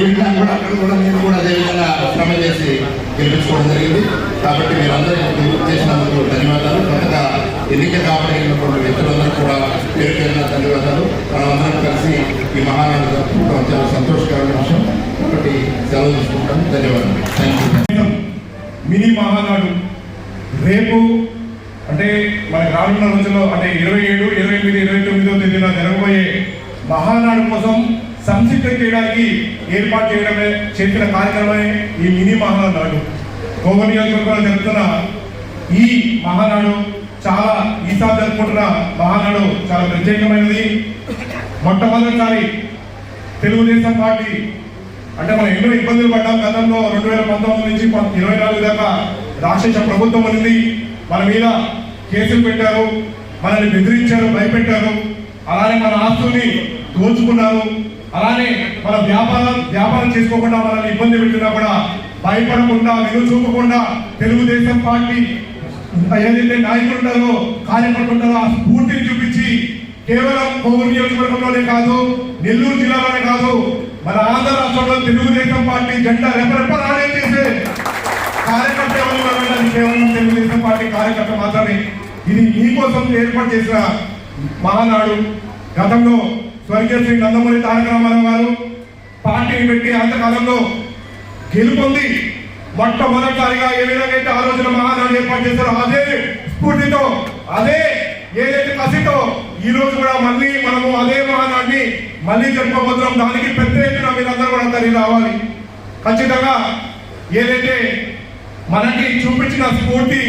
విధంగా కూడా అక్కడ కూడా నేను కూడా అదే విధంగా శ్రమ చేసి గెలిపించుకోవడం జరిగింది కాబట్టి మీరందరూ చేసినందుకు ధన్యవాదాలు కొత్తగా ఎన్నిక కాబడినటువంటి వ్యక్తులందరూ కూడా పేరు పేరున ధన్యవాదాలు మనమందరం కలిసి ఈ మహానాడు జరుపుకోవడం చాలా సంతోషకరమైన విషయం ఒకటి సెలవు తీసుకుంటాను ధన్యవాదాలు థ్యాంక్ యూ మినీ మహానాడు. రేపు అంటే మన రానున్న రోజుల్లో అంటే ఇరవై ఏడు ఇరవై ఎనిమిది ఇరవై తొమ్మిదో తేదీన జరగబోయే మహానాడు కోసం సంసిద్ధం చేయడానికి ఏర్పాటు చేయడమే చేసిన కార్యక్రమమే ఈ మినీ మహానాడు. గోవ నియోజకవర్గంలో జరుగుతున్న ఈ మహానాడు చాలా ఈసారి జరుపుకుంటున్న మహానాడు చాలా ప్రత్యేకమైనది. మొట్టమొదటిసారి తెలుగుదేశం పార్టీ అంటే మనం ఎన్నో ఇబ్బందులు పడ్డాం గతంలో రెండు వేల పంతొమ్మిది నుంచి ఇరవై నాలుగు దాకా రాక్షస ప్రభుత్వం ఉంది మన మీద కేసులు పెట్టారు మనల్ని బెదిరించారు భయపెట్టారు. అలానే మన ఆస్తుల్ని దోచుకున్నారు. అలానే మన వ్యాపారం వ్యాపారం చేసుకోకుండా మనల్ని ఇబ్బంది పెట్టినా కూడా భయపడకుండా వెను చూపకుండా తెలుగుదేశం పార్టీ ఏదైతే నాయకులు ఉంటారో కార్యకర్తలు ఉంటారో ఆ స్ఫూర్తిని చూపించి కేవలం కోవూరు నియోజకవర్గంలోనే కాదు నెల్లూరు జిల్లాలోనే కాదు మన ఆంధ్ర రాష్ట్రంలో తెలుగుదేశం పార్టీ జెండా రెపరెపలాడే చేసే కార్యకర్త కేవలం తెలుగుదేశం పార్టీ కార్యకర్త మాత్రమే. ఇది మీకోసం ఏర్పాటు చేసిన మహానాడు. గతంలో స్వర్గీయ శ్రీ నందమూరి తారక రామారావు గారు పార్టీని పెట్టి అంతకాలంలో గెలుపొంది మొట్టమొదటిసారిగా ఏ విధంగా అయితే ఆ రోజున మహానాడు ఏర్పాటు చేశారో అదే స్ఫూర్తితో అదే ఏదైతే కసితో ఈ రోజు కూడా మళ్ళీ మనము అదే మహానాన్ని మళ్ళీ జరుపుకోబోతున్నాం. దానికి పెద్ద ఎత్తున మీరందరూ కూడా తరలి రావాలి. ఖచ్చితంగా ఏదైతే మనకి చూపించిన స్ఫూర్తి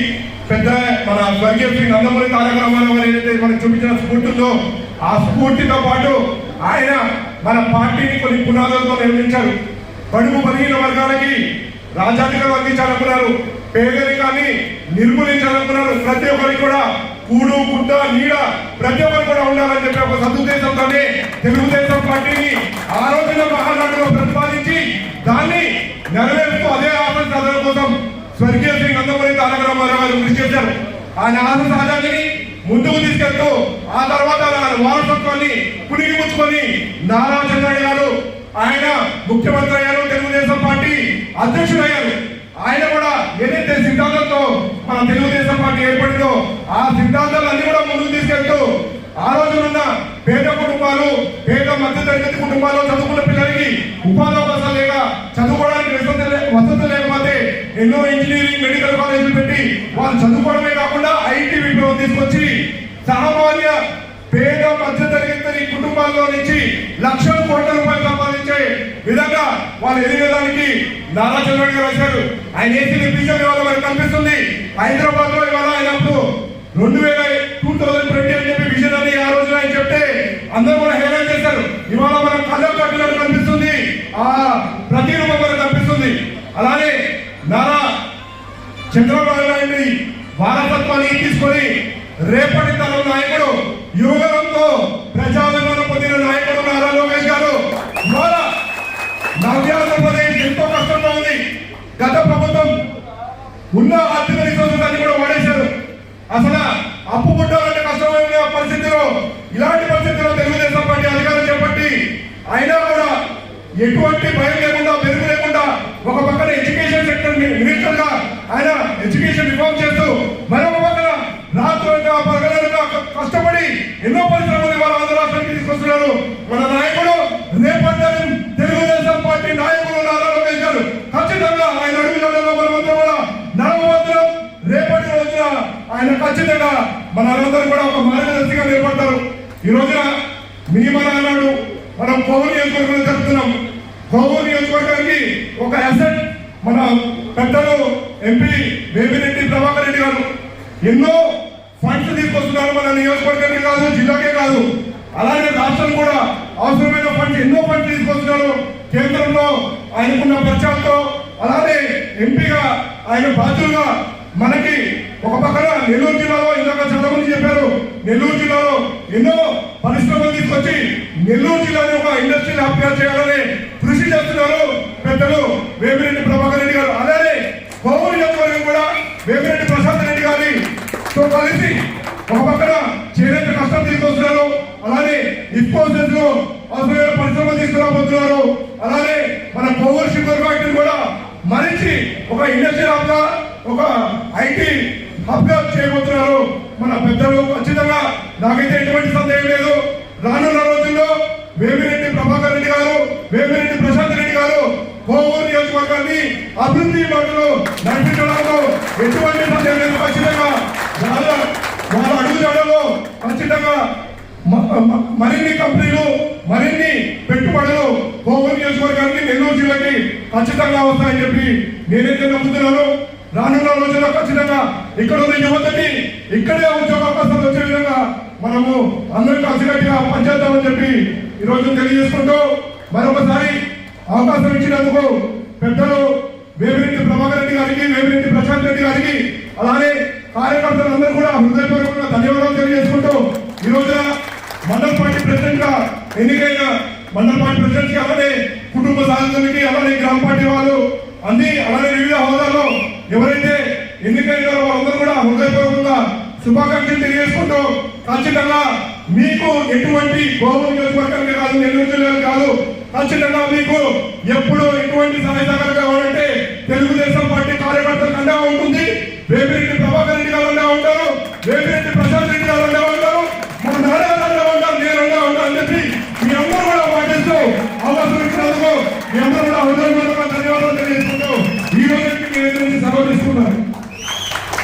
పెద్ద మన స్వర్గీయ శ్రీ నందమూరి తారక రామారావు గారు ఏదైతే మనకు చూపించిన స్ఫూర్తితో ఆ స్ఫూర్తితో పాటు ఆయన మన పార్టీని కొన్ని పునాదులతో నిర్మించారు. బడుగు బలహీన వర్గాలకి రాజ్యాధికారం అందించాలనుకున్నారు. పేదరికాన్ని నిర్మూలించాలనుకున్నారు. ప్రతి ఒక్కరికి కూడా కూడు గుడ్డ నీడ ప్రతి ఒక్కరు కూడా ఉండాలని చెప్పి ఒక సదుద్దేశంతోనే తెలుగుదేశం పార్టీని ఆ రోజున మహానాడులో ప్రతిపాదించి దాన్ని నెరవేరుస్తూ అదే ఆశ సాధన కోసం స్వర్గీయ శ్రీ నందమూరి తారక రామారావు గారు కృషి చేశారు. ఆయన ఆశ సాధనని ముందుకు తీసుకెళ్తూ ఆ తర్వాత వారసత్వాన్ని పునిగి ముచ్చుకొని నారా చంద్రయ్య గారు ఆయన ముఖ్యమంత్రి అయ్యారు తెలుగుదేశం పార్టీ అధ్యక్షుడు అయ్యారు ఆయన కూడా ఏదైతే సిద్ధాంతంతో మన తెలుగుదేశం పార్టీ ఏర్పడిందో ఆ సిద్ధాంతాలన్నీ కూడా ముందుకు తీసుకెళ్తూ ఆ రోజునున్న పేద కుటుంబాలు పేద మధ్య తరగతి కుటుంబాలు చదువుకున్న పిల్లలకి ఉపాధి అవకాశాలు లేక చదువుకోవడానికి వసతి లే- వసతి లేకపోతే ఎన్నో ఇంజనీరింగ్ మెడికల్ కాలేజీలు పెట్టి వాళ్ళు చదువుకోవడమే కాకుండా ఐటీ విప్లవం తీసుకొచ్చి సామాన్య పేద మధ్య తరగతి కుటుంబాల్లో నుంచి లక్షల కోట్ల రూపాయలు సంపాదించే విధంగా వాళ్ళు ఎదిగేదానికి నారా చంద్రబాబు గారు వచ్చారు. ఆయన ఏసీ విజయం ఇవాళ మనకు కనిపిస్తుంది. హైదరాబాద్లో ఇవాళ ఆయన అప్పుడు రెండు వేల టూ థౌసండ్ ట్వంటీ అని చెప్పి విజన్ అని ఆ రోజున ఆయన చెప్తే అందరూ కూడా హేళన చేశారు. ఇవాళ మనం కళ్ళ కట్టినట్టు కనిపిస్తుంది. ఆ ప్రతిరూపం మనకు కనిపిస్తుంది. అలానే నారా చంద్రబాబు నాయుడు వారసత్వాన్ని తీసుకొని రేపటి తరం నాయకుడు యువగలంతో ప్రజాభిమానం నాయకుడు నారా లోకేష్ గారు. నవ్య ఆంధ్రప్రదేశ్ ఎంతో కష్టంగా ఉంది. గత ప్రభుత్వం ఉన్న ఆర్థిక రిసోర్సెస్ అన్ని కూడా వాడేశారు. అసలు అప్పు పుట్టాలంటే కష్టమైన పరిస్థితిలో ఇలాంటి పరిస్థితిలో తెలుగుదేశం పార్టీ అధికారం చేపట్టి అయినా కూడా ఎటువంటి భయం లేకుండా ఒక పక్కన ఎడ్యుకేషన్ సెక్టర్ మినిస్టర్గా ఆయన ఎడ్యుకేషన్ రిఫార్మ్ చేస్తూ మరొక పక్కన రాత్రులుగా పగలనుగా కష్టపడి ఎన్నో పరిశ్రమలు ఇవాళ ఆంధ్ర రాష్ట్రానికి తీసుకొస్తున్నారు మన నాయకుడు రేపటి తరం తెలుగుదేశం పార్టీ నాయకులు నారా లోకేష్ గారు ఖచ్చితంగా ఆయన అడుగుజాడలో మనమందరం కూడా నడవమందరం రేపటి రోజున ఆయన ఖచ్చితంగా మనందరూ కూడా ఒక మార్గదర్శిగా నిలబడతారు. ఈ రోజున మీ అన్నాడు మనం కోవూరు నియోజకవర్గంలో జరుపుతున్నాం. కోవూరు నియోజకవర్గానికి ఒక అసెట్ మన పెద్దలు ఎంపీ వేమిరెడ్డి ప్రభాకర్ రెడ్డి గారు. ఎన్నో ఫండ్స్ తీసుకొస్తున్నారు మన నియోజకవర్గానికి కాదు జిల్లాకే కాదు. అలాగే రాష్ట్రం కూడా అవసరమైన ఫండ్స్ ఎన్నో ఫండ్స్ తీసుకొస్తున్నారు. కేంద్రంలో ఆయనకున్న ప్రచారంతో అలాగే ఎంపీగా ఆయన బాధ్యులుగా మనకి ఒక పక్కన నెల్లూరు జిల్లాలో ఇందాక చాలా మంది చెప్పారు. నెల్లూరు జిల్లాలో ఎన్నో పరిశ్రమలు తీసుకొచ్చి నెల్లూరు జిల్లాని ఒక ఇండస్ట్రీని హబ్గా చేయాలని కృషి చేస్తున్నారు పెద్దలు వేమిరెడ్డి ప్రభాకర్ రెడ్డి గారు. అలానే కోవూరు నియోజకవర్గం కూడా వేమిరెడ్డి ప్రశాంత్ రెడ్డి గారి తో కలిసి ఒక పక్కన చేనేత కష్టం తీసుకొస్తున్నారు. అలానే ఇన్ఫోసిస్లో అసలు పరిశ్రమలు తీసుకురాబోతున్నారు. అలానే మన పౌరు షుగర్ ఫ్యాక్టరీ కూడా మరిచి ఒక ఇండస్ట్రీ హబ్ ఒక ఐటీ హబ్ చేయబోతున్నారు. మన పెద్దలు ఖచ్చితంగా నాకైతే ఎటువంటి సందేహం లేదు. రానున్న రోజుల్లో వేమిరెడ్డి ప్రభాకర్ రెడ్డి గారు వేమిరెడ్డి ప్రశాంత్ రెడ్డి గారు కోవూరు నియోజకవర్గాన్ని అభివృద్ధి బాటలో నడిపించడంలో ఎటువంటి సందేహం లేదు. ఖచ్చితంగా వాళ్ళ వాళ్ళ అడుగుజాడలో ఖచ్చితంగా మరిన్ని కంపెనీలు మరిన్ని పెట్టుబడులు కోవూరు నియోజకవర్గానికి నెల్లూరు జిల్లాకి ఖచ్చితంగా వస్తాయని చెప్పి నేనైతే నమ్ముతున్నాను. రోజుల్లో ఖచ్చితంగా ఇక్కడ ఉన్న యువతకి ఇక్కడే ఉద్యోగ అవకాశాలు వచ్చే విధంగా మనము అందరం కలిసికట్టుగా పనిచేద్దామని చెప్పి ఈరోజు తెలియజేసుకుంటూ మరొకసారి అవకాశం ఇచ్చినందుకు పెద్దలు వేమిరెడ్డి ప్రభాకర్ రెడ్డి గారికి వేమిరెడ్డి ప్రశాంత్ రెడ్డి గారికి అలానే కార్యకర్తలందరూ కూడా హృదయపూర్వకంగా ధన్యవాదాలు తెలియజేసుకుంటూ ఈ రోజున మండల పార్టీ ప్రెసిడెంట్గా ఎన్నికైన మండల పార్టీ ప్రెసిడెంట్కి అలానే కుటుంబ సాధనకి అలానే గ్రామ పార్టీ వాళ్ళు అన్ని అలానే వివిధ హోదాల్లో ఎవరైతే ఎన్నికైనారో వాళ్ళందరూ కూడా హృదయపూర్వకంగా శుభాకాంక్షలు తెలియజేసుకుంటూ ఖచ్చితంగా మీకు ఎటువంటి గోవు నియోజకవర్గానికి కాదు నెల్లూరు జిల్లాకు కాదు ఖచ్చితంగా మీకు ఎప్పుడు ఎటువంటి సహాయ సహకారం కావాలంటే తెలుగుదేశం పార్టీ కార్యకర్తలకు అండగా ఉంటుంది. వేమిరెడ్డి ప్రభాకర్ రెడ్డి గారు అండగా ఉంటారు.